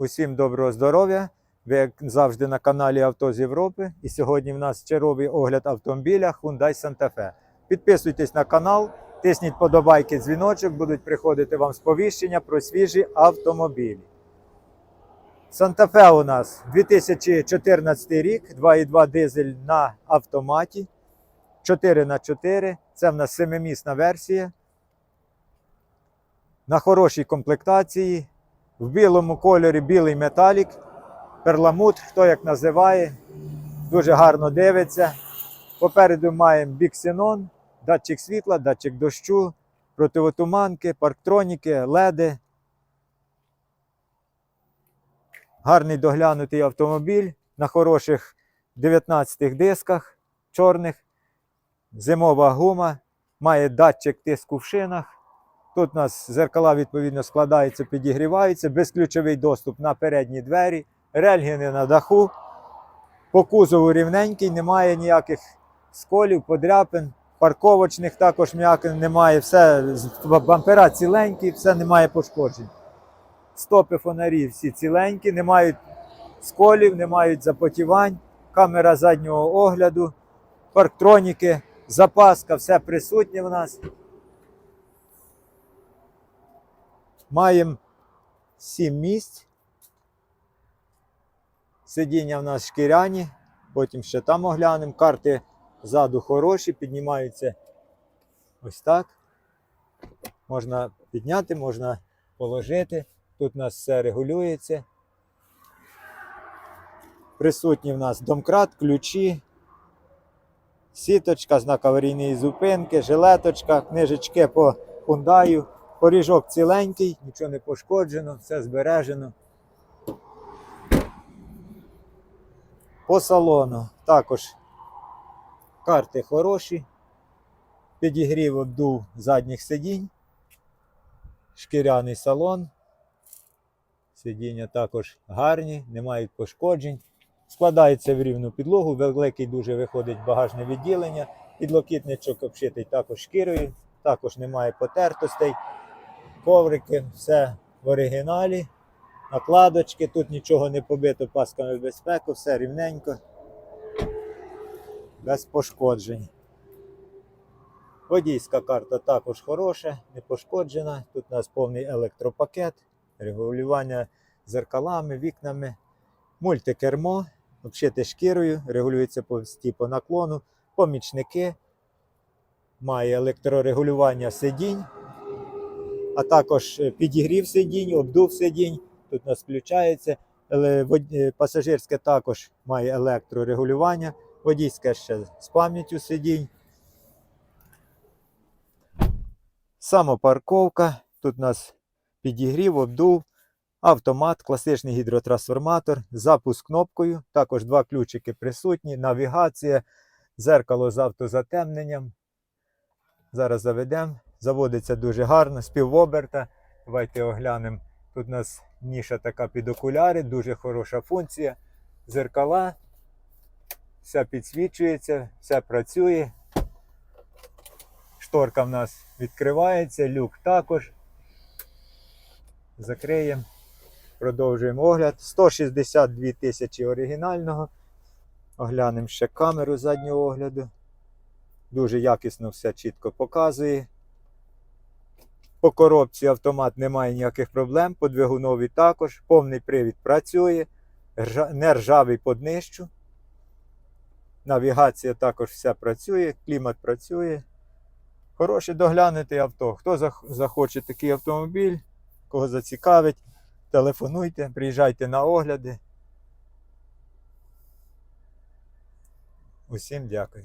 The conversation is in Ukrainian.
Усім доброго здоров'я. Ви як завжди на каналі Авто з Європи. І сьогодні в нас черговий огляд автомобіля Hyundai Santa Fe. Підписуйтесь на канал, тисніть подобайки, дзвіночок, будуть приходити вам сповіщення про свіжі автомобілі. Santa Fe у нас 2014 рік, 2,2 дизель на автоматі, 4х4. Це в нас семимісна версія. На хорошій комплектації. В білому кольорі білий металік, перламут, хто як називає, дуже гарно дивиться. Попереду маємо біксенон, датчик світла, датчик дощу, противотуманки, парктроніки, леди. Гарний доглянутий автомобіль на хороших 19 дисках чорних. Зимова гума, має датчик тиску в шинах. Тут у нас зеркала відповідно складаються, підігріваються, безключовий доступ на передні двері, рельгіни на даху. По кузову рівненький, немає ніяких сколів, подряпин, парковочних також ніяких немає. Все бампера ціленькі, все немає пошкоджень. Стопи фонарі всі ціленькі, не мають сколів, не мають запотівань, камера заднього огляду, парктроніки, запаска, все присутнє в нас. Маємо 7 місць. Сидіння в нас шкіряні, потім ще там оглянемо. Карти ззаду хороші, піднімаються ось так. Можна підняти, можна положити. Тут у нас все регулюється. Присутні в нас домкрат, ключі, сіточка, знак аварійної зупинки, жилеточка, книжечки по хундаю. Поріжок ціленький, нічого не пошкоджено, все збережено. По салону також карти хороші. Підігрів обдув задніх сидінь. Шкіряний салон. Сидіння також гарні, не мають пошкоджень. Складається в рівну підлогу, великий дуже виходить багажне відділення. Підлокітничок обшитий також шкірою, також немає потертостей коврики, все в оригіналі, накладочки, тут нічого не побито пасками безпеки, все рівненько, без пошкоджень. Водійська карта також хороша, не пошкоджена. Тут у нас повний електропакет, регулювання зеркалами, вікнами, мультикермо, обшите шкірою, регулюється по, по наклону, помічники, має електрорегулювання сидінь а також е, підігрів сидінь, обдув сидінь. Тут у нас включається. Е, Пасажирське також має електрорегулювання, водійське ще з пам'яттю сидінь. Самопарковка. Тут у нас підігрів, обдув, автомат, класичний гідротрансформатор, запуск кнопкою. Також два ключики присутні, навігація, зеркало з автозатемненням. Зараз заведемо. Заводиться дуже гарно, з півоберта. Давайте оглянемо. Тут у нас ніша така під окуляри, дуже хороша функція. Зеркала. Все підсвічується, все працює. Шторка в нас відкривається, люк також. Закриємо. Продовжуємо огляд. 162 тисячі оригінального. Оглянемо ще камеру заднього огляду. Дуже якісно все чітко показує. По коробці автомат немає ніяких проблем, по двигунові також. Повний привід працює, не ржавий по днищу. Навігація також все працює, клімат працює. Хороше доглянути авто. Хто захоче такий автомобіль, кого зацікавить, телефонуйте, приїжджайте на огляди. Усім дякую.